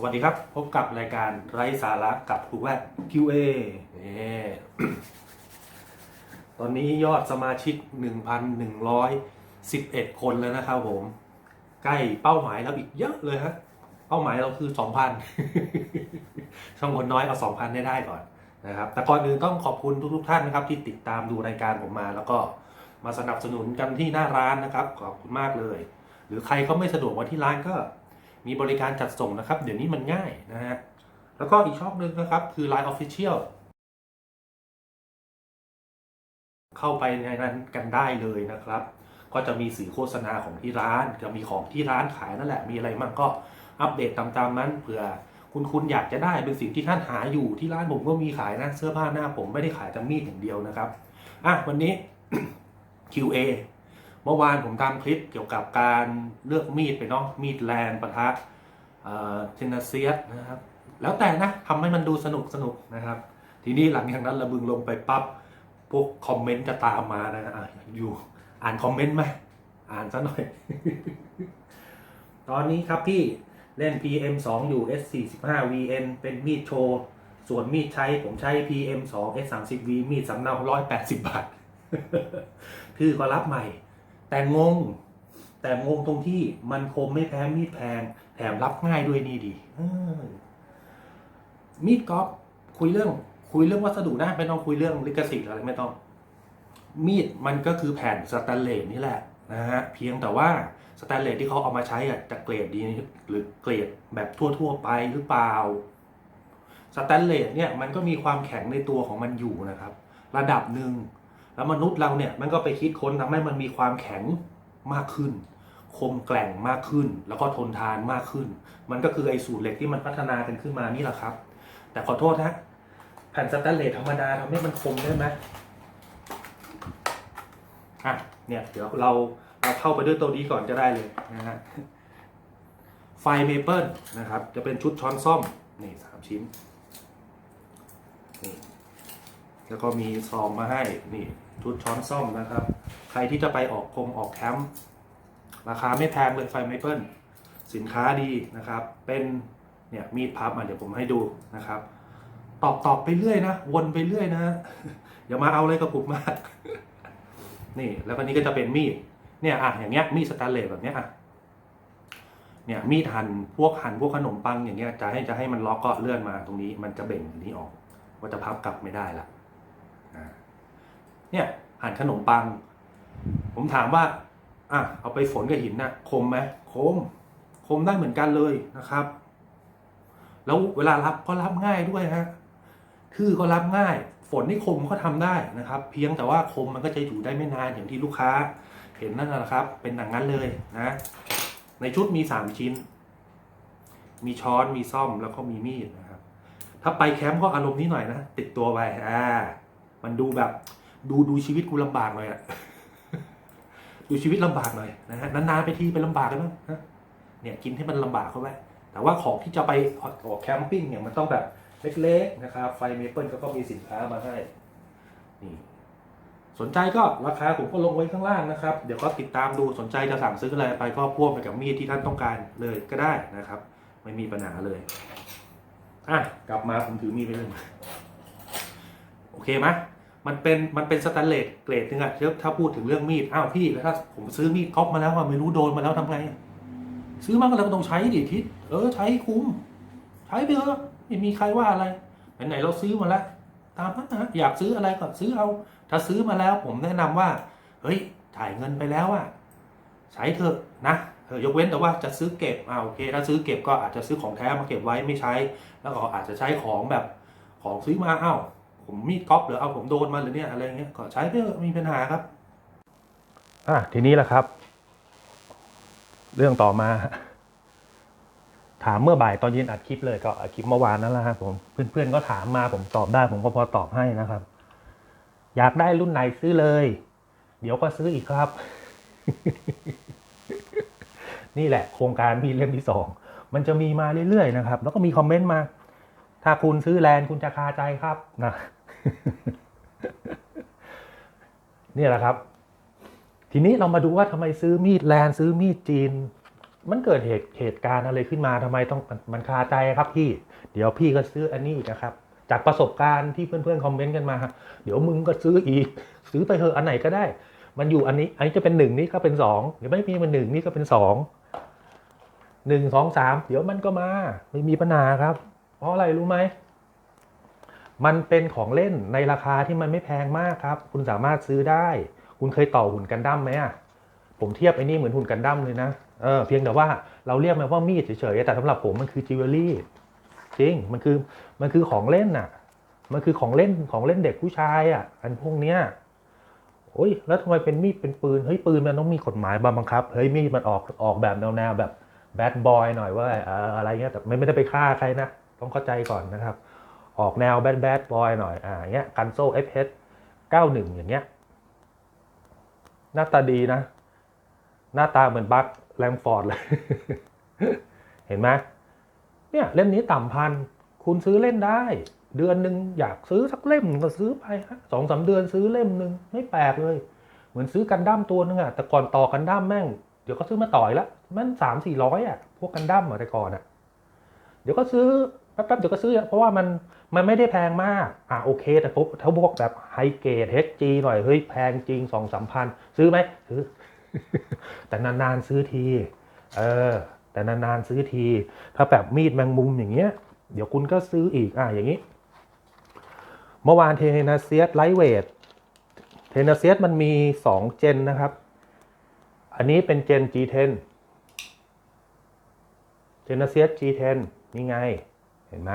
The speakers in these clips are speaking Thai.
สวัสดีครับ พบกับรายการไร้สาระกับครูแวด QA นี่ตอนนี้ยอดสมาชิก 1,111 คนแล้วนะครับผม ใกล้เป้าหมายเราอีกเยอะเลยฮะเป้าหมายเราคือ 2,000 ช่องคนน้อยเอา 2,000 ได้ได้ก่อนนะครับ แต่ก่อนอื่นต้องขอบคุณทุกๆท่านนะครับ ที่ติดตามดูรายการผมมา แล้วก็มาสนับสนุนกันที่หน้าร้านนะครับ ขอบคุณมากเลย หรือใครเขาไม่สะดวกมาที่ร้านก็ มีบริการจัดส่งนะครับ เดี๋ยวนี้มันง่ายนะฮะ แล้วก็อีกช่องหนึ่งนะครับ คือ Line Official เข้าไปในนั้นกันได้เลยนะครับ ก็จะมีสื่อโฆษณาของที่ร้าน จะมีของที่ร้านขายนั่นแหละ มีอะไรมั่งก็อัปเดตตามๆนั้นเผื่อคุณคุณอยากจะได้เป็นสิ่งที่ท่านหาอยู่ที่ร้านผมก็มีขายนะเสื้อผ้าหน้าผมไม่ได้ขายแต่มีดอย่างเดียวนะครับ อะวันนี้ QA เมื่อวานผมทำคลิปเกี่ยวกับการเลือกมีดไปเนาะมีดแลนปะทะเทนเซียสนะครับแล้วแต่นะทำให้มันดูสนุกสนุกนะครับ ทีนี้หลังจากนั้นระบึงลงไปปั๊บพวกคอมเมนต์จะตามมานะอะอยู่อ่านคอมเมนต์ไหมอ่านซะหน่อย ตอนนี้ครับพี่เล่น PM 2อยู่ S 4 5 VN เป็นมีดโชว์ ส่วนมีดใช้ผมใช้ PM 2 S 3 0 V มีดสำเนา180 บาท คือก็รับใหม่ แต่งง แต่งงตรงที่มันคมไม่แพ้มีดแพงแถมรับง่ายด้วยนี่ดีมีดกอล์ฟคุยเรื่อง คุยเรื่องวัสดุนะไม่ต้องคุยเรื่องลิขสิทธิ์อะไรไม่ต้อง มีดมันก็คือแผ่นสแตนเลสนี่แหละนะฮะเพียงแต่ว่าสแตนเลสที่เขาเอามาใช้อะจะเกรดดีหรือเกรดแบบทั่ว ๆ ไปหรือเปล่าสแตนเลสเนี่ยมันก็มีความแข็งในตัวของมันอยู่นะครับ ระดับหนึ่ง แล้วมนุษย์เราเนี่ยมันก็ไปคิดค้นทำให้มันมีความแข็งมากขึ้น คมแกร่งมากขึ้น แล้วก็ทนทานมากขึ้น มันก็คือไอ้สูตรเหล็กที่มันพัฒนากันขึ้นมานี่แหละครับ แต่ขอโทษนะแผ่นสแตนเลสธรรมดาทำให้มันคมได้ไหมอะเนี่ยเดี๋ยวเราเราเข้าไปด้วยตัวนี้ก่อนก็ได้เลยนะฮะไฟเมเปิลนะครับ จะเป็นชุดช้อนซ่อม นี่สามชิ้นนี่ แล้วก็มีซองมาให้นี่ชุดช้อนซ่อมนะครับ ใครที่จะไปออกคงออกแคมป์ราคาไม่แพงเลยไฟไมเปิลสินค้าดีนะครับ เป็นเนี่ยมีดพับมาเดี๋ยวผมให้ดูนะครับ ตอบตอบไปเรื่อยนะ วนไปเรื่อยนะอย่ามาเอาอะไรกับผมมาก นี่แล้วก็นี้ก็จะเป็นมีดเนี่ยอะอย่างเงี้ยมีดสแตนเลสแบบเนี้ยอะเนี่ยมีดหั่นพวกหั่นพวกขนมปังอย่างเงี้ยจะให้จะให้มันล็อกก็เลื่อนมาตรงนี้ มันจะเบ่งอันนี้ออก ว่าจะพับกลับไม่ได้ละ เนี่ยหั่นขนมปัง ผมถามว่าอะเอาไปฝนกับหินนะ่ะคมไหมคม คมได้เหมือนกันเลยนะครับ แล้วเวลารับก็รับง่ายด้วยฮะทื่อก็รับง่าย ฝนนี่คมก็ทำได้นะครับ เพียงแต่ว่าคมมันก็จะอยู่ได้ไม่นานอย่างที่ลูกค้า เห็นนั่นแหละครับ เป็นอย่างนั้นเลยนะ ในชุดมีสามชิ้น มีช้อนมีซ่อมแล้วก็มีมีดนะครับ ถ้าไปแคมป์ก็อารมณ์นี้หน่อยนะติดตัวไปอ่ามันดูแบบ ดูดูชีวิตกูลำบากหน่อยอะดูชีวิตลำบากหน่อยนะฮะนานๆไปทีไปลำบากเลยมั้งนะเนี่ยกินให้มันลำบากเข้าไว้แต่ว่าของที่จะไปออกแคมปิ้งเนี่ยมันต้องแบบเล็กๆนะครับไฟเมเปิลก็มีสินค้ามาให้นี่สนใจก็ราคาผมก็ลงไว้ข้างล่างนะครับ เดี๋ยวก็ติดตามดูสนใจจะสั่งซื้ออะไรไปก็พ่วงไปกับมีดที่ท่านต้องการเลยก็ได้นะครับ ไม่มีปัญหาเลยอะกลับมาผมถือมีดไปเลยโอเคไหม มันเป็นมันเป็นสแตนเลสเกรดนึงอะถ้าพูดถึงเรื่องมีดอ้าวพี่แล้วถ้าผมซื้อมีดก๊อปมาแล้วอะไม่รู้โดนมาแล้วทำไง ซื้อมาก็แล้วก็ต้องใช้ดิทิศเออใช้คุ้ม ใช้ไปเถอะไม่มีใครว่าอะไรไหนๆเราซื้อมาแล้วตามนั้นนะอยากซื้ออะไรก็ซื้อเอา ถ้าซื้อมาแล้วผมแนะนำว่า เฮ้ยจ่ายเงินไปแล้วอะใช้เถอะนะเออยกเว้นแต่ว่าจะซื้อเก็บอ่าโอเค ถ้าซื้อเก็บก็อาจจะซื้อของแท้มาเก็บไว้ไม่ใช้ แล้วก็อาจจะใช้ของแบบของซื้อมาอ้าว ผมมีดก๊อปหรือเอาผมโดนมาหรือเนี่ยอะไรเงี้ยก็ใช้ไปเถอะไมมีปัญหาครับ อะทีนี้แหละครับ เรื่องต่อมา ถามเมื่อบ่ายตอนเย็นอัดคลิปเลยก็อัดคลิปเมื่อวานนั่นแหละครับผมเพื่อนๆก็ถามมาผมตอบได้ ผมก็พอตอบให้นะครับ อยากได้รุ่นไหนซื้อเลย เดี๋ยวก็ซื้ออีกครับ นี่แหละ โครงการพี่เล่มที่สองมันจะมีมาเรื่อยๆนะครับ แล้วก็มีคอมเมนต์มา ถ้าคุณซื้อแลนด์คุณจะคาใจครับนะ เนี่ยแหละครับ ทีนี้เรามาดูว่าทำไมซื้อมีดแลนซื้อมีดจีน มันเกิดเหตุเหตุการณ์อะไรขึ้นมาทำไมต้องมันมันคาใจครับพี่ เดี๋ยวพี่ก็ซื้ออันนี้อีกนะครับ จากประสบการณ์ที่เพื่อนๆคอมเมนต์กันมา เดี๋ยวมึงก็ซื้ออีก ซื้อไปเถอะอันไหนก็ได้ มันอยู่อันนี้อันนี้จะเป็นหนึ่งนี่ก็เป็นสองเดี๋ยวไม่มีมันหนึ่งนี่ก็เป็นสองหนึ่งสองสามเดี๋ยวมันก็มา ไม่มีปัญหาครับ เพราะอะไรรู้ไหม มันเป็นของเล่นในราคาที่มันไม่แพงมากครับ คุณสามารถซื้อได้ คุณเคยต่อหุ่นกันดั้มไหมอะผมเทียบไอ้นี่เหมือนหุ่นกันดั้มเลยนะเออเพียงแต่ว่าเราเรียกมันว่ามีดเฉยๆแต่สำหรับผมมันคือจิวเวลรี่จริงมันคือมันคือของเล่นน่ะ มันคือของเล่นของเล่นเด็กผู้ชายอะ อันพวกเนี้ยโอ้ยแล้วทำไมเป็นมีดเป็นปืนเฮ้ยปืนมันต้องมีกฎหมายบังคับเฮ้ยมีดมันออกออกแบบแนวแนวแบบแบดบอยหน่อยว่าเอออะไรเงี้ยแต่ไม่ได้ไปฆ่าใครนะต้องเข้าใจก่อนนะครับ ออกแนวแบดแบดบอยหน่อยอ่าเงี้ยกันโซ่ FH 91อสเก้าหนึ่งอย่างเงี้ย หน้าตาดีนะ หน้าตาเหมือนบัคแลมฟอร์ดเลย เห็นไหมเนี่ยเล่มนี้ต่ำพัน คุณซื้อเล่นได้ เดือนหนึ่งอยากซื้อสักเล่มก็ซื้อไปสองสามเดือนซื้อเล่มหนึ่งไม่แปลกเลย เหมือนซื้อกันดั้มตัวนึงอะแต่ก่อนต่อกันดั้มแม่งเดี๋ยวก็ซื้อมาต่อยละมันสามสี่ร้อยอะพวกกันดั้มอะแต่ก่อนอะเดี๋ยวก็ซื้อ แป๊บๆเดี๋ยวก็ซื้อ เพราะว่ามันมันไม่ได้แพงมาก อะโอเค แต่พวกถ้าพวกแบบไฮเกรด HG หน่อยเฮ้ยแพงจริงสองสามพันซื้อไหมซื้อ แต่นานๆซื้อที เออ แต่นานๆซื้อที ถ้าแบบมีดแมงมุมอย่างเงี้ย เดี๋ยวคุณก็ซื้ออีกอะอย่างนี้ เมื่อวานเทนาเซียสไลท์เวทเทนาเซียสมันมี2เจนนะครับ อันนี้เป็นเจน G10 เทนาเซียส G10 นี่ไง เห็นไหม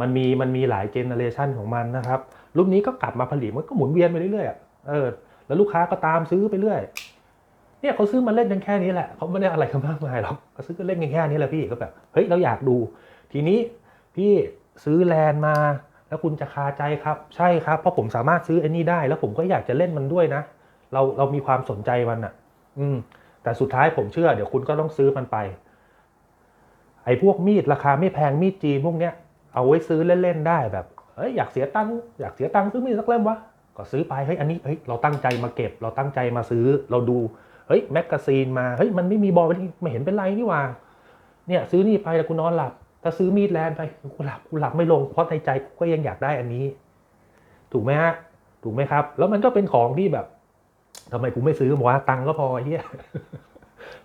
มันมีมันมีหลายเจเนอเรชันของมันนะครับ รุ่นนี้ก็กลับมาผลิตมันก็หมุนเวียนไปเรื่อยๆเออแล้วลูกค้าก็ตามซื้อไปเรื่อยเนี่ยเขาซื้อมาเล่นกันแค่นี้แหละเขาไม่ได้อะไรกันมากมายหรอกเขาซื้อกันเล่นกันแค่นี้แหละพี่ก็แบบเฮ้ยเราอยากดู ทีนี้พี่ซื้อแลนมา แล้วคุณจะคาใจครับ ใช่ครับเพราะผมสามารถซื้อไอ้นี่ได้ แล้วผมก็อยากจะเล่นมันด้วยนะ เราเรามีความสนใจมันอะ อืม แต่สุดท้ายผมเชื่อ เดี๋ยวคุณก็ต้องซื้อมันไป ไอ้พวกมีดราคาไม่แพงมีดจีนพวกเนี้ยเอาไว้ซื้อเล่นๆได้แบบเอ้ยอยากเสียตังค์อยากเสียตังค์ซื้อมีดสักเล่มวะก็ซื้อไปเฮ้ยอันนี้เฮ้ยเราตั้งใจมาเก็บ เราตั้งใจมาซื้อเราดูเฮ้ยแมกกาซีนมาเฮ้ยมันไม่มีบอลไม่เห็นเป็นไรนี่ว่าเนี่ยซื้อนี่ไปแล้วกูนอนหลับ ถ้าซื้อมีดแลนไปกูหลับกูหลับไม่ลงเพราะในใจกูก็ยังอยากได้อันนี้ ถูกไหมฮะถูกไหมครับ แล้วมันก็เป็นของที่แบบทำไมกูไม่ซื้อบอกว่าตังค์ก็พอเฮีย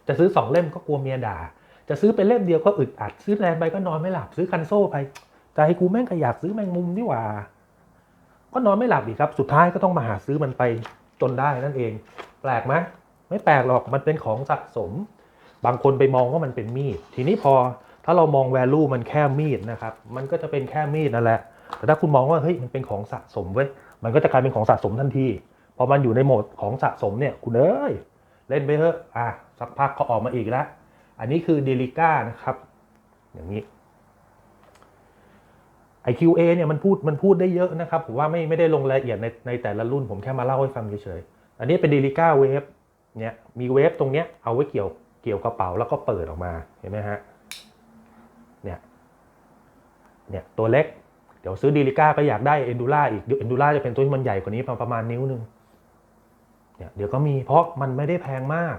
จะซื้อสองเล่มก็กลัวเมียด่า จะซื้อเป็นเล่มเดียวก็อึดอัด ซื้อแลนไปก็นอนไม่หลับ ซื้อคันโซ่ไปใจกูแม่งก็อยากซื้อแมงมุมนี่หว่า ก็นอนไม่หลับอีกครับ สุดท้ายก็ต้องมาหาซื้อมันไปจนได้นั่นเอง แปลกไหมไม่แปลกหรอกมันเป็นของสะสม บางคนไปมองว่ามันเป็นมีด ทีนี้พอถ้าเรามอง value มันแค่มีดนะครับ มันก็จะเป็นแค่มีดนั่นแหละ แต่ถ้าคุณมองว่าเฮ้ยมันเป็นของสะสมเว้ย มันก็จะกลายเป็นของสะสมทันที พอมันอยู่ในโหมดของสะสมเนี่ยคุณเอ้ยเล่นไปเถอะ อะสักพักเขาออกมาอีกแล้ว อันนี้คือเดลิก้านะครับ อย่างนี้ IQA เนี่ยมันพูดมันพูดได้เยอะนะครับ ผมว่าไม่ไม่ได้ลงรายละเอียดในในแต่ละรุ่นผมแค่มาเล่าให้ฟังเฉยๆ อันนี้เป็นเดลิก้าเวฟเนี่ยมีเวฟตรงเนี้ยเอาไว้เกี่ยวเกี่ยวกระเป๋าแล้วก็เปิดออกมาเห็นไหมฮะเนี่ยเนี่ยตัวเล็ก เดี๋ยวซื้อดีลิก้าก็อยากได้เอนดูล่าอีกเดี๋ยวเอนดูล่าจะเป็นตัวที่มันใหญ่กว่านี้ประมาณนิ้วหนึงเนี่ยเดี๋ยวก็มีเพราะมันไม่ได้แพงมาก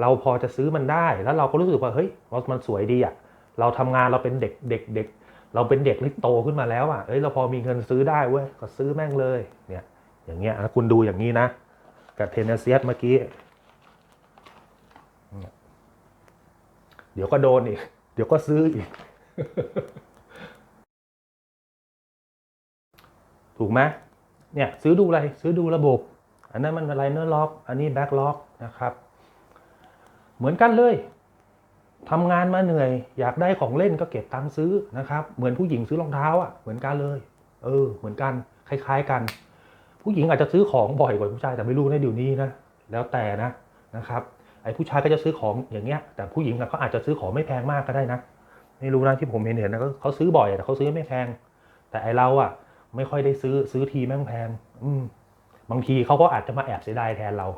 เราพอจะซื้อมันได้ แล้วเราก็รู้สึกว่าเฮ้ยมันสวยดีอะเราทำงานเราเป็นเด็กเด็กเด็กเราเป็นเด็กที่โตขึ้นมาแล้วอะเอ้ยเราพอมีเงินซื้อได้เว้ยก็ซื้อแม่งเลยเนี่ยอย่างเงี้ยคุณดูอย่างนี้นะกับเทนเนเซียสเมื่อกี้เดี๋ยวก็โดนอีก เดี๋ยวก็ซื้ออีก ถูกไหมเนี่ย ซื้อดูอะไร ซื้อดูระบบ อันนั้นมันอะไรเนอร์ล็อก อันนี้แบ็กล็อกนะครับ เหมือนกันเลยทำงานมาเหนื่อย อยากได้ของเล่นก็เก็บตังค์ซื้อนะครับ เหมือนผู้หญิงซื้อรองเท้าอะเหมือนกันเลย เออ เหมือนกันคล้าย ๆ กัน ผู้หญิงอาจจะซื้อของบ่อยกว่าผู้ชายแต่ไม่รู้ในเดี๋ยวนี้นะแล้วแต่นะนะครับไอ้ผู้ชายก็จะซื้อของอย่างเงี้ย แต่ผู้หญิงอะเขาอาจจะซื้อของไม่แพงมากก็ได้นะไม่รู้นะที่ผมเห็นเห็นนะเขาซื้อบ่อยแต่เขาซื้อไม่แพง แต่ไอเราอะไม่ค่อยได้ซื้อซื้อทีแม่งแพง อืมบางทีเขาก็อาจจะมาแอบเสียดายแทนเรา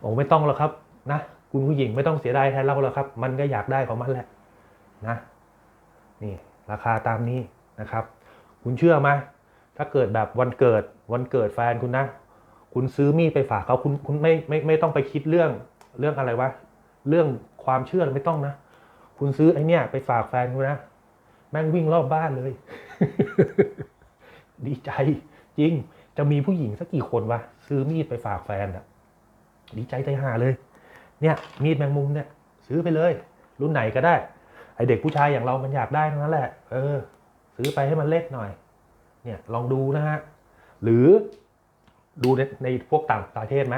โอ้ไม่ต้องหรอกครับ นะคุณผู้หญิงไม่ต้องเสียดายแทนเราหรอกครับ มันก็อยากได้ของมันแหละนะนี่ราคาตามนี้นะครับ คุณเชื่อไหมถ้าเกิดแบบวันเกิดวันเกิดแฟนคุณนะ คุณซื้อมีดไปฝากเขาคุณคุณไม่ไม่ไม่ต้องไปคิดเรื่องเรื่องอะไรวะเรื่องความเชื่อไม่ต้องนะ คุณซื้อไอเนี่ยไปฝากแฟนคุณนะแม่งวิ่งรอบบ้านเลย ดีใจจริง จะมีผู้หญิงสักกี่คนวะซื้อมีดไปฝากแฟนอะดีใจใจหาเลย เนี่ยมีดแมงมุมเนี่ยซื้อไปเลย รุ่นไหนก็ได้ ไอเด็กผู้ชายอย่างเรามันอยากได้นั้นแหละ เออ ซื้อไปให้มันเล็กหน่อย เนี่ยลองดูนะฮะ หรือดูในในพวกต่างประเทศไหม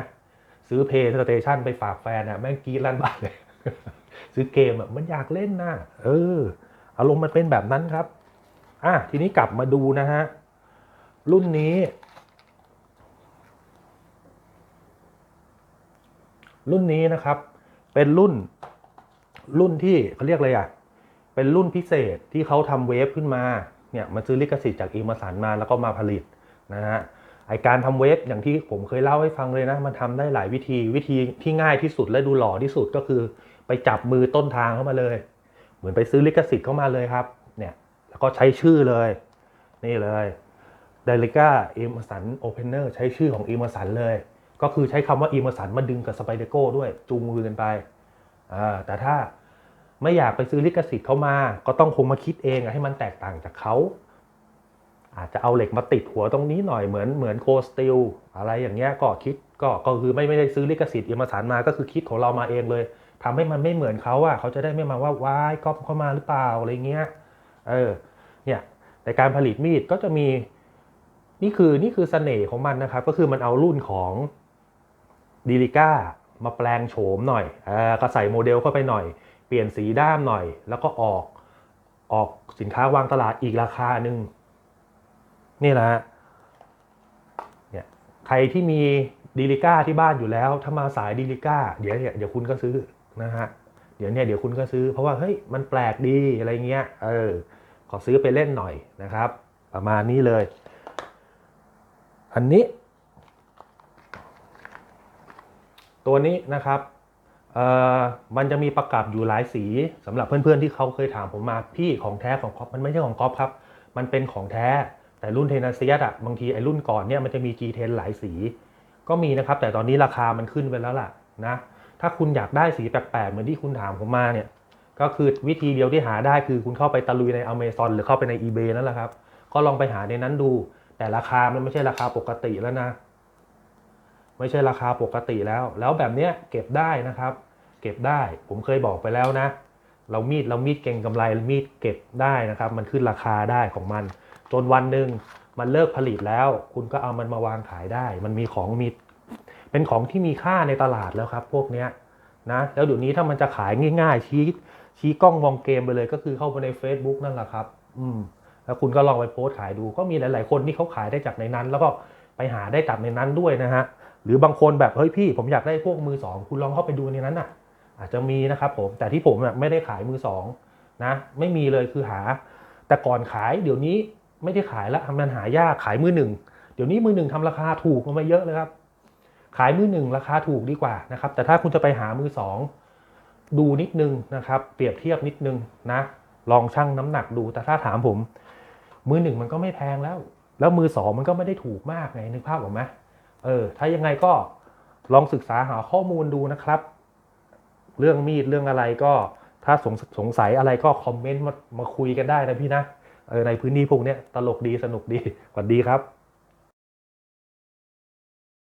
ซื้อเพย์สเตชันไปฝากแฟนอะแม่งกรีดลั่นบ้านเลย ซื้อเกมอะมันอยากเล่นนะเอออารมณ์มันเป็นแบบนั้นครับ อะทีนี้กลับมาดูนะฮะ รุ่นนี้ รุ่นนี้นะครับ เป็นรุ่นรุ่นที่เขาเรียกอะไรอะ เป็นรุ่นพิเศษที่เขาทำเวฟขึ้นมา เนี่ยมันซื้อลิขสิทธิ์จากอีมาสันมาแล้วก็มาผลิตนะฮะ ไอการทำเวฟอย่างที่ผมเคยเล่าให้ฟังเลยนะ มันทำได้หลายวิธี วิธีที่ง่ายที่สุดและดูหล่อที่สุดก็คือไปจับมือต้นทางเข้ามาเลย เหมือนไปซื้อลิขสิทธิ์เข้ามาเลยครับ เนี่ย แล้วก็ใช้ชื่อเลย นี่เลย d e l i c a e m e r s o n Opener ใช้ชื่อของ e m e r s o n เลย ก็คือใช้คำว่า e m e r s o n มาดึงกับ s p y d e r g o ด้วย จูงมือกันไป แต่ถ้าไม่อยากไปซื้อลิขสิทธิ์เขามา ก็ต้องคงมาคิดเองให้มันแตกต่างจากเขา อาจจะเอาเหล็กมาติดหัวตรงนี้หน่อยเหมือนเหมือนโคสติลอะไรอย่างเงี้ยก็คิดก็ก็คือไม่ไม่ได้ซื้อลิขสิทธิ์เอมสารมาก็คือคิดของเรามาเองเลยทำให้มันไม่เหมือนเขาอะเขาจะได้ไม่มาว่าว้ายก๊อปเข้ามาหรือเปล่าอะไรเงี้ยเออเนี่ยในการผลิตมีดก็จะมีนี่คือนี่คือเสน่ห์ของมันนะครับ ก็คือมันเอารุ่นของ ดีลิก้ามาแปลงโฉมหน่อยอก็ใส่โมเดลเข้าไปหน่อย เปลี่ยนสีด้ามหน่อย แล้วก็ออกออกสินค้าวางตลาดอีกราคาหนึ่งนี่แหละฮะเนี่ยใครที่มีดีลิก้าที่บ้านอยู่แล้ว ถ้ามาสายดีลิก้าเดี๋ยวเนี่ยเดี๋ยวคุณก็ซื้อนะฮะเดี๋ยวเนี่ยเดี๋ยวคุณก็ซื้อเพราะว่าเฮ้ยมันแปลกดีอะไรเงี้ยเออขอซื้อไปเล่นหน่อยนะครับ ประมาณนี้เลย อันนี้ ตัวนี้นะครับมันจะมีประกับอยู่หลายสีสำหรับเพื่อนๆที่เขาเคยถามผมมาพี่ของแท้ของก๊อฟมันไม่ใช่ของก๊อฟครับ มันเป็นของแท้แต่รุ่นเทนาเซียสอะบางทีไอ้รุ่นก่อนเนี่ยมันจะมี G10 หลายสี ก็มีนะครับ แต่ตอนนี้ราคามันขึ้นไปแล้วล่ะนะถ้าคุณอยากได้สีแปลกๆเหมือนที่คุณถามผมมาเนี่ยก็คือวิธีเดียวที่หาได้คือคุณเข้าไปตะลุยใน Amazon หรือเข้าไปใน eBay นั่นแหละครับ ก็ลองไปหาในนั้นดู แต่ราคามันไม่ใช่ราคาปกติแล้วนะ ไม่ใช่ราคาปกติแล้ว แล้วแบบเนี้ยเก็บได้นะครับ เก็บได้ผมเคยบอกไปแล้วนะ เรามีดเรามีดเก่งกำไรมีดเก็บได้นะครับ มันขึ้นราคาได้ของมัน จนวันหนึ่งมันเลิกผลิตแล้ว คุณก็เอามันมาวางขายได้ มันมีของมีเป็นของที่มีค่าในตลาดแล้วครับ พวกเนี้ยนะแล้วเดี๋ยวนี้ถ้ามันจะขายง่าย ๆ ชี้ชี้กล้องมองเกมไปเลยก็คือเข้าไปใน Facebook นั่นแหละครับ อืม แล้วคุณก็ลองไปโพสต์ขายดู ก็มีหลาย ๆ คนที่เขาขายได้จากในนั้น แล้วก็ไปหาได้จากในนั้นด้วยนะฮะ หรือบางคนแบบเฮ้ยพี่ผมอยากได้พวกมือสองคุณลองเข้าไปดูในนั้นน่ะ อาจจะมีนะครับผมแต่ที่ผมไม่ได้ขายมือสองนะไม่มีเลยคือหา แต่ก่อนขายเดี๋ยวนี้ไม่ได้ขายแล้วมันหายากขายมือหนึ่งเดี๋ยวนี้มือหนึ่งทำราคาถูกลงมาเยอะเลยครับ ขายมือหนึ่งราคาถูกดีกว่านะครับ แต่ถ้าคุณจะไปหามือสองดูนิดนึงนะครับ เปรียบเทียบนิดนึงนะ ลองชั่งน้ำหนักดูแต่ถ้าถามผม มือหนึ่งมันก็ไม่แพงแล้ว แล้วมือสองมันก็ไม่ได้ถูกมากไงนึกภาพออกไหม เออ ถ้ายังไงก็ลองศึกษาหาข้อมูลดูนะครับ เรื่องมีดเรื่องอะไรก็ถ้าสงสงสัยอะไรก็คอมเมนต์มามาคุยกันได้นะพี่นะเออในพื้นที่พวกเนี้ยตลกดีสนุกดีสวัสดีครับ